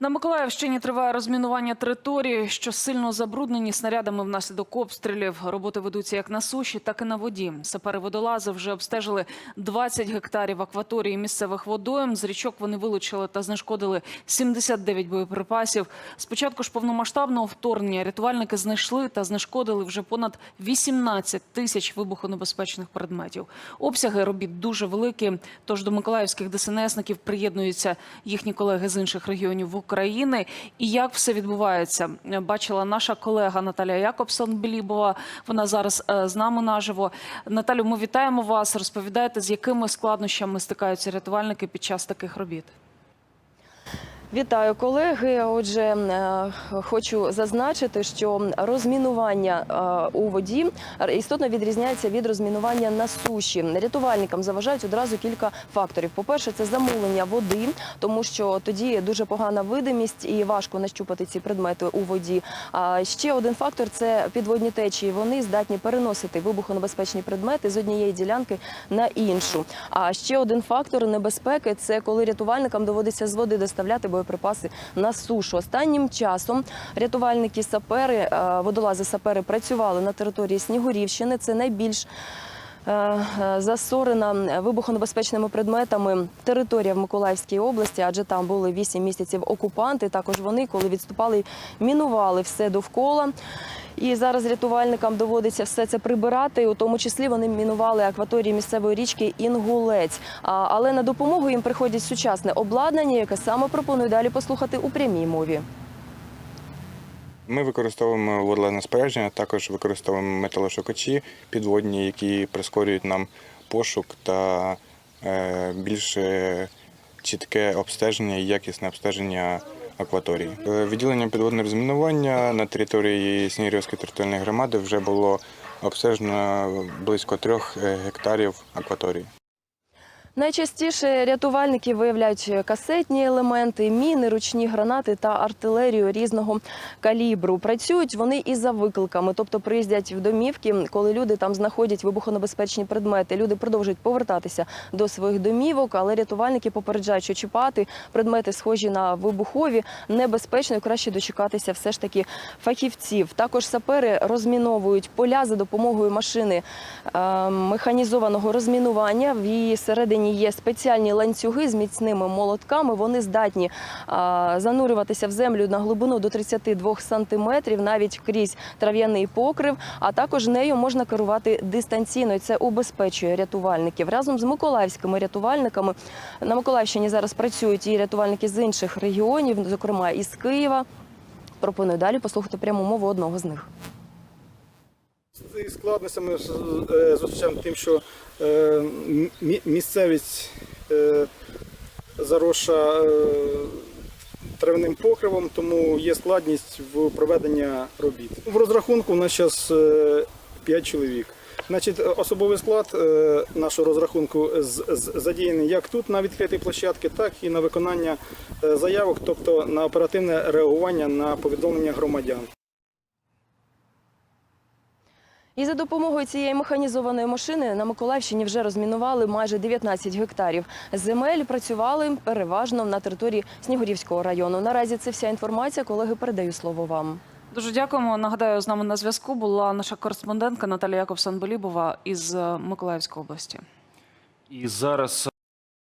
На Миколаївщині триває розмінування території, що сильно забруднені снарядами внаслідок обстрілів. Роботи ведуться як на суші, так і на воді. Сапери водолази вже обстежили 20 гектарів акваторії місцевих водойм. З річок вони вилучили та знешкодили 79 боєприпасів. Спочатку ж повномасштабного вторгнення рятувальники знайшли та знешкодили вже понад 18 тисяч вибухонебезпечних предметів. Обсяги робіт дуже великі. Тож до миколаївських ДСНСників приєднуються їхні колеги з інших регіонів України. І як все відбувається, бачила наша колега Наталія Якобсон Білібова. Вона зараз е, з нами наживо. Наталю, ми вітаємо вас. Розповідаєте, з якими складнощами стикаються рятувальники під час таких робіт. Вітаю колеги. Отже, е, хочу зазначити, що розмінування е, у воді істотно відрізняється від розмінування на суші. Рятувальникам заважають одразу кілька факторів. По-перше, це замулення води, тому що тоді дуже погана видимість і важко нащупати ці предмети у воді. А ще один фактор це підводні течії. Вони здатні переносити вибухонебезпечні предмети з однієї ділянки на іншу. А ще один фактор небезпеки це коли рятувальникам доводиться з води доставляти боєприпаси на сушу. Останнім часом рятувальники сапери, е, водолази сапери працювали на території Снігурівщини. Це найбільш засорена вибухонебезпечними предметами територія в Миколаївській області, адже там були 8 місяців окупанти. Також вони, коли відступали, мінували все довкола. І зараз рятувальникам доводиться все це прибирати. У тому числі вони мінували акваторії місцевої річки Інгулець. Але на допомогу їм приходить сучасне обладнання, яке саме пропоную далі послухати у прямій мові. Ми використовуємо водолазне спорядження, також використовуємо металошукачі підводні, які прискорюють нам пошук та е, більш е, чітке обстеження і якісне обстеження акваторії. Е, Відділення підводного розмінування на території Снігирівської територіальної громади вже було обстежено близько трьох гектарів акваторії. Найчастіше рятувальники виявляють касетні елементи, міни, ручні гранати та артилерію різного калібру. Працюють вони і за викликами, тобто приїздять в домівки, коли люди там знаходять вибухонебезпечні предмети. Люди продовжують повертатися до своїх домівок, але рятувальники попереджають, що чіпати предмети, схожі на вибухові, небезпечно і краще дочекатися все ж таки фахівців. Також сапери розміновують поля за допомогою машини е, механізованого розмінування. В її середині є спеціальні ланцюги з міцними молотками. Вони здатні занурюватися в землю на глибину до 32 сантиметрів, навіть крізь трав'яний покрив. А також нею можна керувати дистанційно. і Це убезпечує рятувальників разом з миколаївськими рятувальниками. На Миколаївщині зараз працюють і рятувальники з інших регіонів, зокрема із Києва. Пропоную далі послухати пряму мову одного з них. З складностями е, зустрічаємо тим, що е, місцевість е, заросша е, покривом, тому є складність в проведенні робіт. В розрахунку у нас зараз 5 чоловік. Значить, особовий склад нашого розрахунку задіяний як тут на відкритій площадці, так і на виконання заявок, тобто на оперативне реагування на повідомлення громадян. І за допомогою цієї механізованої машини на Миколаївщині вже розмінували майже 19 гектарів земель. Працювали переважно на території Снігурівського району. Наразі це вся інформація. Колеги, передаю слово вам. Дуже дякуємо. Нагадаю, з нами на зв'язку була наша кореспондентка Наталія Якобсон Белібова із е, Миколаївської області. І зараз